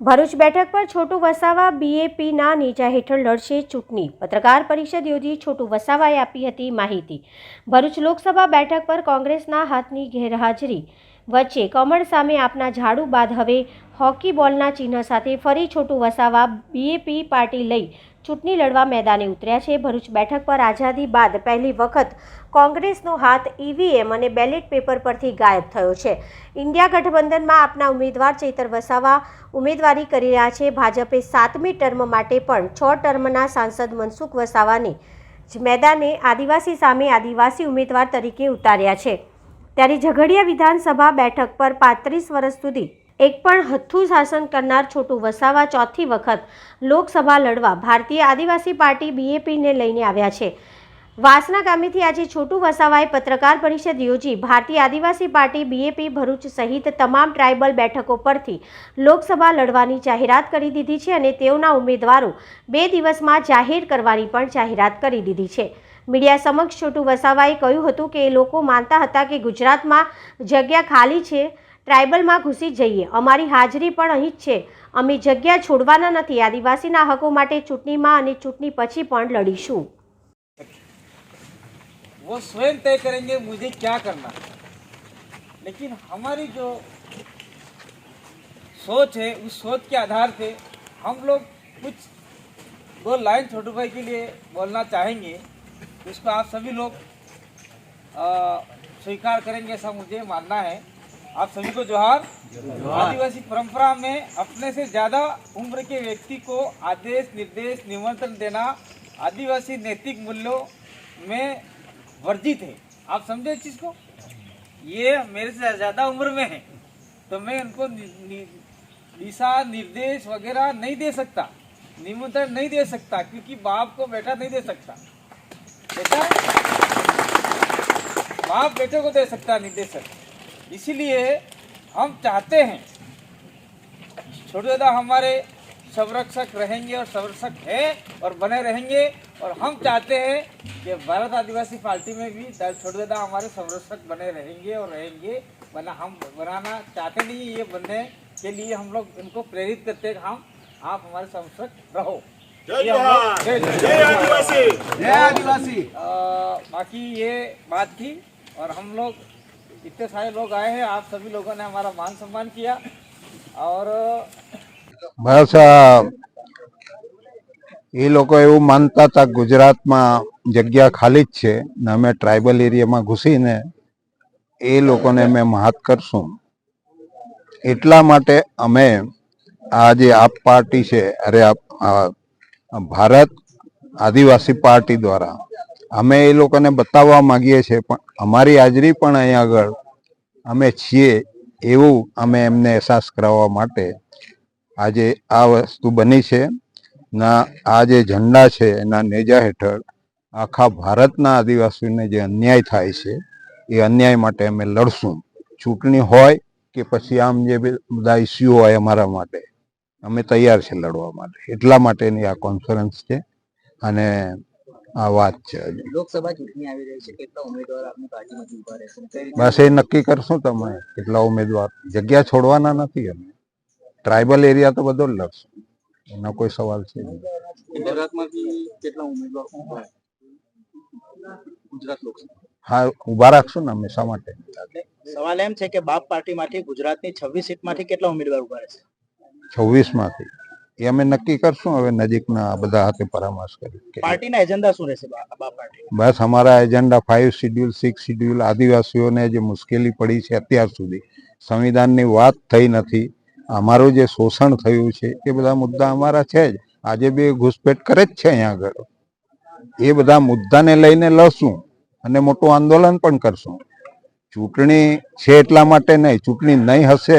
ભરૂચ બેઠક પર છોટું વસાવા બીએપીના નેજા હેઠળ લડશે ચૂંટણી. પત્રકાર પરિષદ યોજી છોટુ વસાવાએ આપી હતી માહિતી. ભરૂચ લોકસભા બેઠક પર કોંગ્રેસના હાથની ગેરહાજરી વચ્ચે કમળ સામે આપના ઝાડુ બાદ હવે હોકી બોલના ચિહ્ન સાથે ફરી છોટું વસાવા બીએપી પાર્ટી લઈ ચૂંટણી લડવા મેદાને ઉતર્યા છે. ભરૂચ બેઠક પર આઝાદી બાદ પહેલી વખત કોંગ્રેસનો હાથ ઈવીએમ અને બેલેટ પેપર પરથી ગાયબ થયો છે. ઇન્ડિયા ગઠબંધનમાં આપના ઉમેદવાર ચૈતર વસાવા ઉમેદવારી કરી રહ્યા છે. ભાજપે સાતમી ટર્મ માટે પણ છ ટર્મના સાંસદ મનસુખ વસાવાની જ મેદાને આદિવાસી સામે આદિવાસી ઉમેદવાર તરીકે ઉતાર્યા છે. ત્યારે ઝઘડિયા વિધાનસભા બેઠક પર પાંત્રીસ વર્ષ સુધી એક પણ હથ્થું શાસન કરનાર છોટું વસાવા ચોથી વખત લોકસભા લડવા ભારતીય આદિવાસી પાર્ટી બીએપીને લઈને આવ્યા છે. વાસના ગામેથી આજે છોટું વસાવાએ પત્રકાર પરિષદ યોજી ભારતીય આદિવાસી પાર્ટી બીએપી ભરૂચ સહિત તમામ ટ્રાઇબલ બેઠકો પરથી લોકસભા લડવાની જાહેરાત કરી દીધી છે અને તેઓના ઉમેદવારો બે દિવસમાં જાહેર કરવાની પણ જાહેરાત કરી દીધી છે. મીડિયા સમક્ષ છોટું વસાવાએ કહ્યું હતું કે એ લોકો માનતા હતા કે ગુજરાતમાં જગ્યા ખાલી છે ટ્રાઇબલમાં ઘૂસી જઈએ અમારી હાજરી પણ અહીં જ છે અમે જગ્યા છોડવાના નથી આદિવાસીના હકો માટે ચૂંટણીમાં અને ચૂંટણી પછી પણ લડીશું वो स्वयं तय करेंगे मुझे क्या करना है लेकिन हमारी जो सोच है उस सोच के आधार पे हम लोग कुछ दो लाइन छोटू भाई के लिए बोलना चाहेंगे उसको आप सभी लोग अ, स्वीकार करेंगे ऐसा मुझे मानना है आप सभी को जोहार। आदिवासी परंपरा में अपने से ज़्यादा उम्र के व्यक्ति को आदेश, निर्देश, निमंत्रण देना आदिवासी नैतिक मूल्यों में वर्जित है। आप समझे इस चीज़ को? ये मेरे से ज़्यादा उम्र में है तो मैं उनको दिशा निर्देश वगैरह नहीं दे सकता, निमंत्रण नहीं दे सकता, क्योंकि बाप को बेटा नहीं दे सकता। बेटा? बाप बेटे को दे सकता निर्देशक। इसीलिए हम चाहते हैं छोटे दादा हमारे संरक्षक रहेंगे और संरक्षक है और बने रहेंगे और हम चाहते हैं कि भारत आदिवासी पार्टी में भी छोटे दादा हमारे संरक्षक बने रहेंगे और रहेंगे। बना हम बनाना चाहते नहीं ये बनने के लिए हम लोग इनको प्रेरित करते हैं हम आप हमारे संरक्षक रहो। जय आदिवासी। जय आदिवासी। बाकी ये बात थी और हम लोग इतने सारे लोग आए हैं आप सभी लोगों ने हमारा मान सम्मान किया और બસ આ એ લોકો એવું માનતા હતા કે ગુજરાતમાં જગ્યા ખાલી જ છે ને અમે ટ્રાઇબલ એરિયામાં ઘૂસીને એ લોકોને અમે મહાત કરશું એટલા માટે અમે આ જે આપ પાર્ટી છે અરે આપ આ ભારત આદિવાસી પાર્ટી દ્વારા અમે એ લોકોને બતાવવા માગીએ છીએ, પણ અમારી હાજરી પણ અહીંયા આગળ અમે છીએ એવું અમે એમને અહેસાસ કરાવવા માટે આજે આ વસ્તુ બની છે. ના, આ જે ઝંડા છે એના નેજા હેઠળ આખા ભારતના આદિવાસીઓને જે અન્યાય થાય છે, એ અન્યાય માટે અમે લડશું. ચૂંટણી હોય કે પછી આમ જે બધા ઇસ્યુ હોય અમારા માટે, અમે તૈયાર છે લડવા માટે. એટલા માટેની આ કોન્ફરન્સ છે અને આ વાત છે લોકસભા ચૂંટણી આવી રહી છે. કેટલા ઉમેદવાર આપની પાર્ટીમાંથી ઊભા રહેશે બસ એ નક્કી કરશું તમે. કેટલા ઉમેદવાર? જગ્યા છોડવાના નથી અમે. ટ્રાઇબલ એરિયા તો બધો જ લડશું એનો કોઈ સવાલ છે ગુજરાતમાંથી કેટલા ઉમેદવાર ગુજરાત લોકસભા. હા ઊભા રાખશું ને અમે. શા માટે? સવાલ એમ છે કે બાપ પાર્ટીમાંથી ગુજરાતની છવ્વીસ સીટમાંથી કેટલા ઉમેદવાર ઊભા રહેશે? છવ્વીસમાંથી એ અમે નક્કી કરશું હવે નજીકના બધા હાથે પરામર્શ કરી પાર્ટીના એજન્ડા શું રહેશે બસ અમારા agenda five schedule six schedule આદિવાસીઓને જે મુશ્કેલી પડી છે અત્યાર સુધી સંવિધાનની વાત થઈ નથી અમારું જે શોષણ થયું છે એ બધા મુદ્દા અમારા છે જ. આજે બી ઘૂસપેટ કરે જ છે અહીંયા આગળ. એ બધા મુદ્દાને લઈને લડશું અને મોટું આંદોલન પણ કરશું. ચૂંટણી છે એટલા માટે નહીં ચૂંટણી નહીં હશે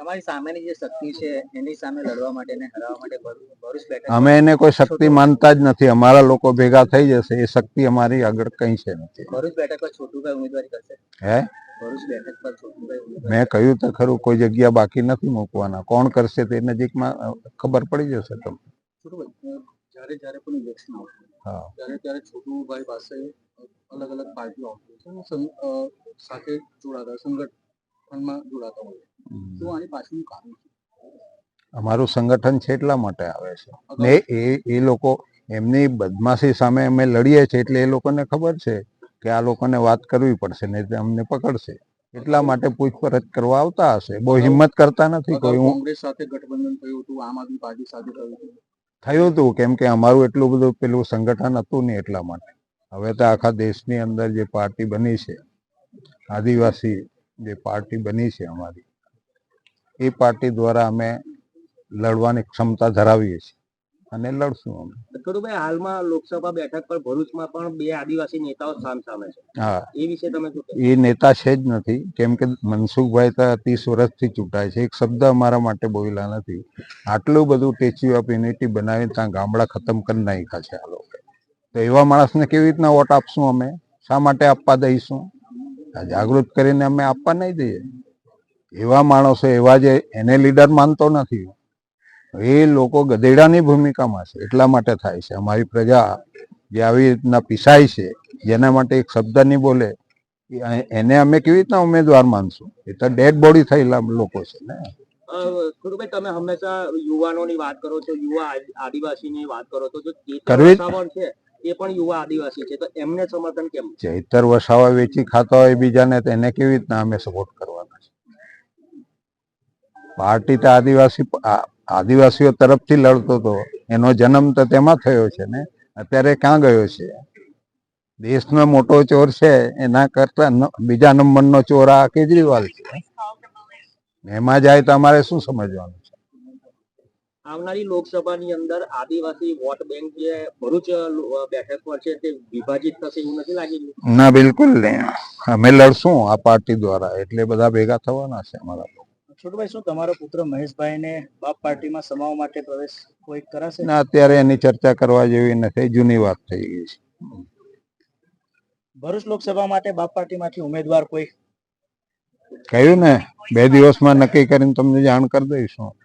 તમારી સામેની જે શક્તિ છે એની સામે લડવા માટે ને હરાવવા માટે ભરૂ- ભરૂચ બેઠક અમે એને કોઈ શક્તિ માનતા જ નથી. અમારા લોકો ભેગા થઈ જશે. એ શક્તિ અમારી આગળ કઈ છે નથી. ભરૂચ બેઠક પર છોટુભાઈ ઉમેદવારી કરશે? હે? ભરૂચ બેઠક પર છોટુભાઈ મેં કહ્યું તો ખરું કોઈ જગ્યા બાકી નથી મૂકવાના. કોણ કરશે તે નજીકમાં ખબર પડી જશે તમને. જ્યારે જ્યારે પણ ઇલેક્શન આવશે હા. ત્યારે ત્યારે છોટુભાઈ પાસે અલગ અલગ પાર્ટીઓ આવતી છે સાથે જોડાતા સંગઠનમાં જોડાતા હોય. તો આની પાછળનું કારણ અમારું સંગઠન છે એટલા માટે આવે છે. ને એ એ લોકો એમની બદમાશી સામે અમે લડીએ છીએ એટલે એ લોકોને ખબર છે કે આ લોકોને વાત કરવી પડશે ને અમને પકડશે. એટલા માટે પૂછપરછ કરવા આવતા હશે. બહુ હિંમત કરતા નથી કોઈ કોંગ્રેસ સાથે ગઠબંધન થયું હતું આમ આદમી પાર્ટી સાથે થયું હતું. થયું હતું કેમ કે અમારું એટલું બધું પેલું સંગઠન હતું નહીં એટલા માટે. હવે તો આખા દેશની અંદર જે પાર્ટી બની છે આદિવાસી જે પાર્ટી બની છે અમારી એ પાર્ટી દ્વારા અમે લડવાની ક્ષમતા ધરાવીએ છીએ અને લડશું અમે. છોટુભાઈ હાલમાં લોકસભા બેઠક પર ભરૂચમાં પણ બે આદિવાસી નેતાઓ સામ સામે છે. હા. એ વિશે તમે શું એ નેતા છે જ નથી. કેમ કે મનસુખભાઈ તો ત્રીસ વર્ષથી ચૂંટાય છે. એક શબ્દ અમારા માટે બોલ્યા નથી. આટલું બધું ટેચ્યુ ઓફ યુનિટી બનાવીને ત્યાં ગામડા ખતમ કરી નાખ્યા છે આ લોકો. તો એવા માણસને કેવી રીતના વોટ આપશું અમે? શા માટે આપવા દઈશું? આ જાગૃત કરીને અમે આપવા નહીં દઈએ. એવા માણસો એવા જે એને લીડર માનતો નથી. એ લોકો ગધેડાની ભૂમિકામાં છે એટલા માટે થાય છે. અમારી પ્રજા જે આવી રીતના પીસાય છે જેના માટે એક શબ્દ નહીં બોલે એને અમે કેવી રીતના ઉમેદવાર માનશું? એ તો ડેડ બોડી થયેલા લોકો છે ને. તમે હંમેશા યુવાનોની વાત કરો છો યુવા આદિવાસીની વાત કરો છો. જો કરવી છે એ પણ યુવા આદિવાસી છે. તો એમને સમર્થન કેમ? ચૈતર વસાવા વેચી ખાતા હોય બીજાને તો એને કેવી રીતના અમે સપોર્ટ કરવાના છે પાર્ટી તો આદિવાસી આદિવાસીઓ તરફથી લડતો હતો એનો જન્મ તો તેમાં થયો છે ને? અત્યારે ક્યાં ગયો છે? દેશનો મોટો ચોર છે એના કરતા બીજા નંબરનો ચોર આ કેજરીવાલ છે. એમાં જાય તો અમારે શું સમજવાનું છે? આવનારી લોકસભાની અંદર આદિવાસી વોટ બેંક જે ભરૂચ બેઠક પર છે તે વિભાજિત થશે એવું નથી લાગી ના બિલકુલ નહીં. અમે લડશું આ પાર્ટી દ્વારા. એટલે બધા ભેગા થવાના છે અમારા છોટુભાઈ શું તમારો પુત્ર મહેશભાઈને બાપ પાર્ટીમાં સમાવવા માટે પ્રવેશ કોઈ કરાશે? ના અત્યારે એની ચર્ચા કરવા જેવી નથી. જૂની વાત થઈ ગઈ છે. ભરૂચ લોકસભા માટે બાપ પાર્ટીમાંથી ઉમેદવાર કોઈ? કહ્યું ને બે દિવસમાં નક્કી કરીને તમને જાણ કરી દઈશું.